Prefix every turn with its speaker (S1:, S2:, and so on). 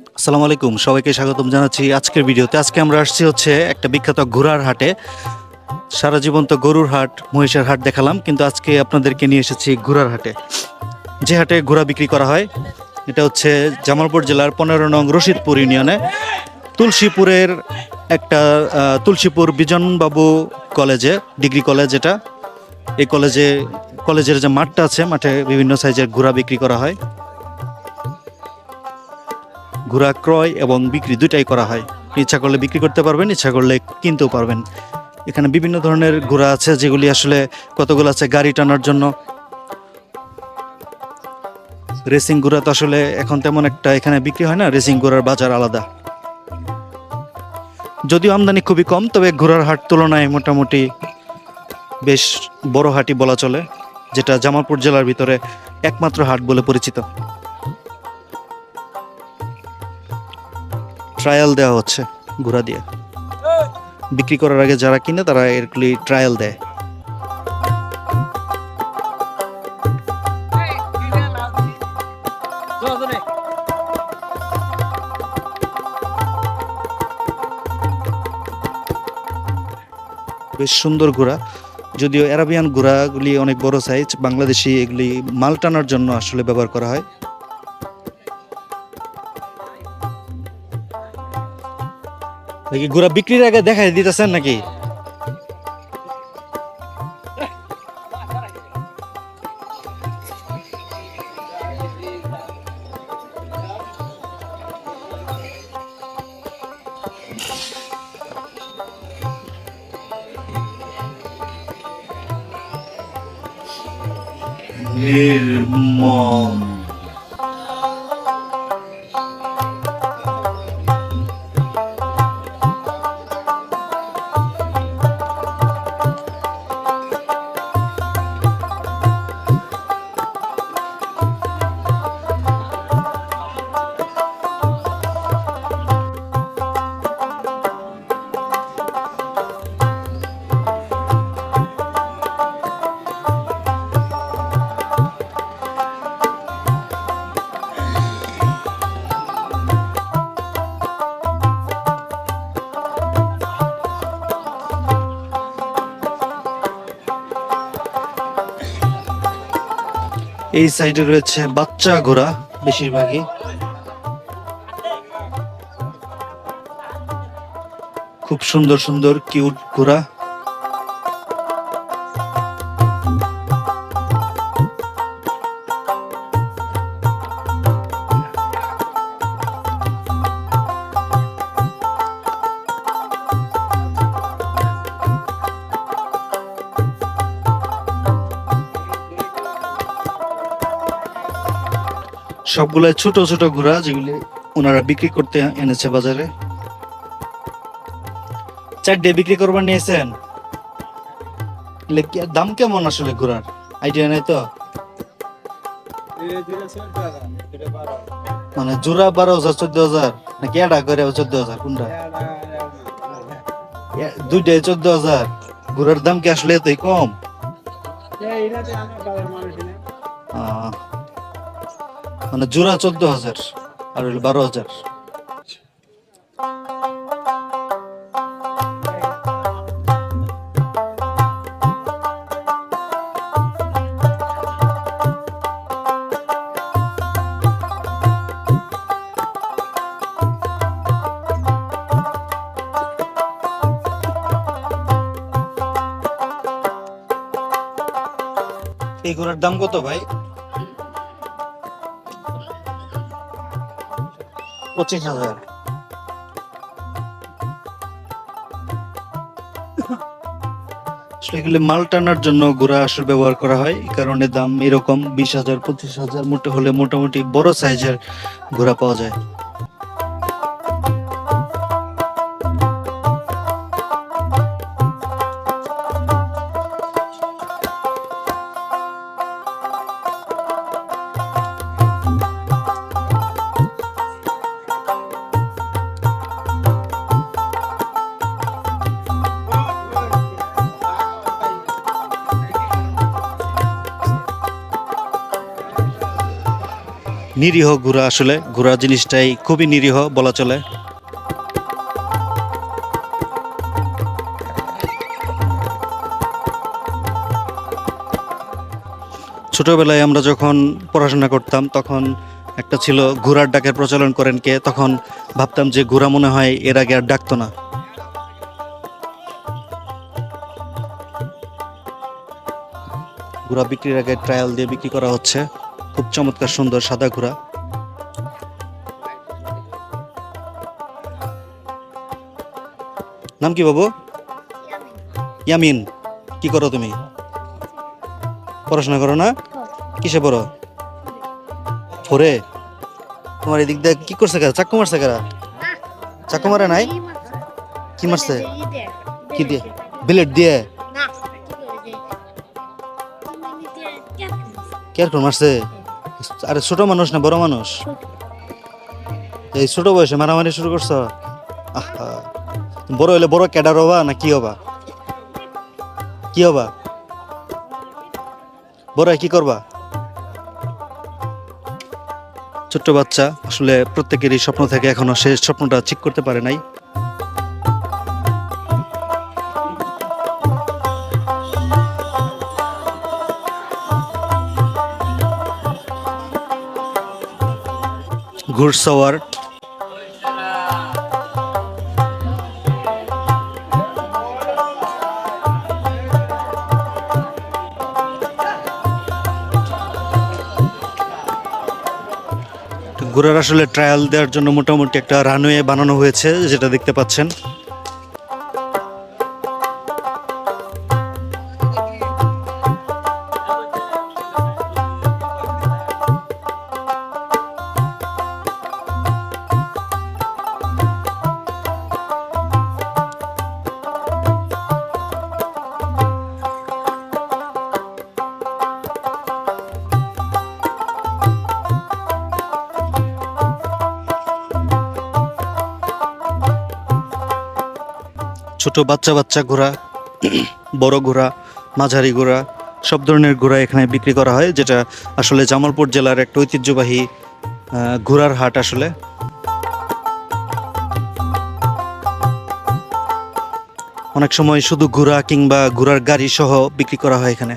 S1: আসসালামু আলাইকুম, সবাইকে স্বাগতম জানাচ্ছি আজকের ভিডিওতে। আজকে আমরা আসছি হচ্ছে একটা বিখ্যাত ঘোড়ার হাটে। সারা জীবন তো গরুর হাট, মহিষের হাট দেখালাম, কিন্তু আজকে আপনাদেরকে নিয়ে এসেছি ঘোড়ার হাটে। যে হাটে ঘোড়া বিক্রি করা হয়, এটা হচ্ছে জামালপুর জেলার পনেরো নং রশিদপুর ইউনিয়নে। তুলসীপুরের একটা তুলসীপুর বিজনবাবু কলেজে, ডিগ্রি কলেজ এটা। এই কলেজে, কলেজের যে মাঠটা আছে, মাঠে বিভিন্ন সাইজের ঘোড়া বিক্রি করা হয়। ঘোড়া ক্রয় এবং বিক্রি দুটাই করা হয়। ইচ্ছা করলে বিক্রি করতে পারবেন, ইচ্ছা করলে কিনতেও পারবেন। এখানে বিভিন্ন ধরনের ঘোড়া আছে, যেগুলি আসলে কতগুলো আছে গাড়ি টানার জন্য। রেসিং ঘোড়া তো আসলে এখন তেমন একটা এখানে বিক্রি হয় না রেসিং ঘোড়ার বাজার আলাদা। যদিও আমদানি খুবই কম, তবে ঘোড়ার হাট তুলনায় মোটামুটি বেশ বড় হাটই বলা চলে, যেটা জামালপুর জেলার ভিতরে একমাত্র হাট বলে পরিচিত। ট্রায়াল দেওয়া হচ্ছে ঘোড়া দিয়ে। বিক্রি করার আগে যারা কিনে তারা এরগুলি ট্রায়াল দেয়। বেশ সুন্দর ঘোড়া। যদিও অ্যারাবিয়ান ঘোড়াগুলি অনেক বড় সাইজ বাংলাদেশি এগুলি মাল টানার জন্য আসলে ব্যবহার করা হয়। নাকি ঘোড়া বিক্রির আগে দেখাই দিতেছেন নাকি? নির্মম। এই সাইডে রয়েছে বাচ্চা ঘোড়া বেশিরভাগই। খুব সুন্দর সুন্দর কিউট ঘোড়া। সবগুলো ছোট ছোট ঘোড়া যেগুলি ওনারা বিক্রি করতে এনেছে বাজারে। চারটে বিক্রি করবার নিয়েছেন? দাম কেমন আসলে ঘোড়ার আইডিয়া নাই তো? মানে জোড়া বারো হাজার, চোদ্দ হাজার? নাকি এটা করে চোদ্দ হাজার? কোনটা? দুইটাই চোদ্দ হাজার। ঘোড়ার দাম কি আসলে এতই কম? মানে জোড়া চোদ্দ হাজার আর হলো বারো হাজার। এই ঘোড়ার দাম কত ভাই? পঁচিশ হাজার। মাল টানার জন্য ঘোড়া আসল ব্যবহার করা হয়। এই কারণে দাম এরকম বিশ হাজার, পঁচিশ হাজার মোটে হলে মোটামুটি বড় সাইজের ঘোড়া পাওয়া যায়। নিরীহ ঘোড়া আসলে, ঘোড়া জিনিসটাই খুবই নিরীহ বলা চলে। ছোটবেলায় আমরা যখন পড়াশোনা করতাম, তখন একটা ছিল ঘোড়ার ডাকের প্রচলন করেন কে, তখন ভাবতাম যে ঘোড়া মনে হয় এর আগে আর ডাকতো না। ঘোড়া বিক্রির আগে ট্রায়াল দিয়ে বিক্রি করা হচ্ছে। খুব চমৎকার সুন্দর সাদা ঘোড়া। নাম কি বাবু? ইয়ামিন। কি করো তুমি? পড়াশোনা করো না? কিসে পড়ো? ফোরে? তোমার এদিক দিয়ে কি করছে কারা? চাকু মারছে কারা? চাকু মারে নাই? কি মারছে? কি দিয়ে? বিলেট দিয়ে? কে আর মারছে? আরে ছোট মানুষ না, বড় মানুষ? এই ছোট বয়সে মারামারি শুরু করছ? বড় হইলে বড় ক্যাডার হবা না কি হবা? কি হবা? বড় কি করবা? ছোট্ট বাচ্চা, আসলে প্রত্যেকেরই স্বপ্ন থাকে, এখনও সে স্বপ্নটা ঠিক করতে পারে নাই। ঘুড়সওয়ার তো ঘোড়ার আসলে ট্রায়াল দেওয়ার জন্য মোটামুটি একটা রানওয়ে বানানো হয়েছে, যেটা দেখতে পাচ্ছেন। ছোট বাচ্চা বাচ্চা ঘোড়া, বড় ঘোড়া, মাঝারি ঘোড়া, সব ধরনের ঘোড়া এখানে বিক্রি করা হয়, যেটা আসলে জামালপুর জেলার একটা ঐতিহ্যবাহী ঘোড়ার হাট আসলে। অনেক সময় শুধু ঘোড়া কিংবা ঘোড়ার গাড়ি সহ বিক্রি করা হয় এখানে।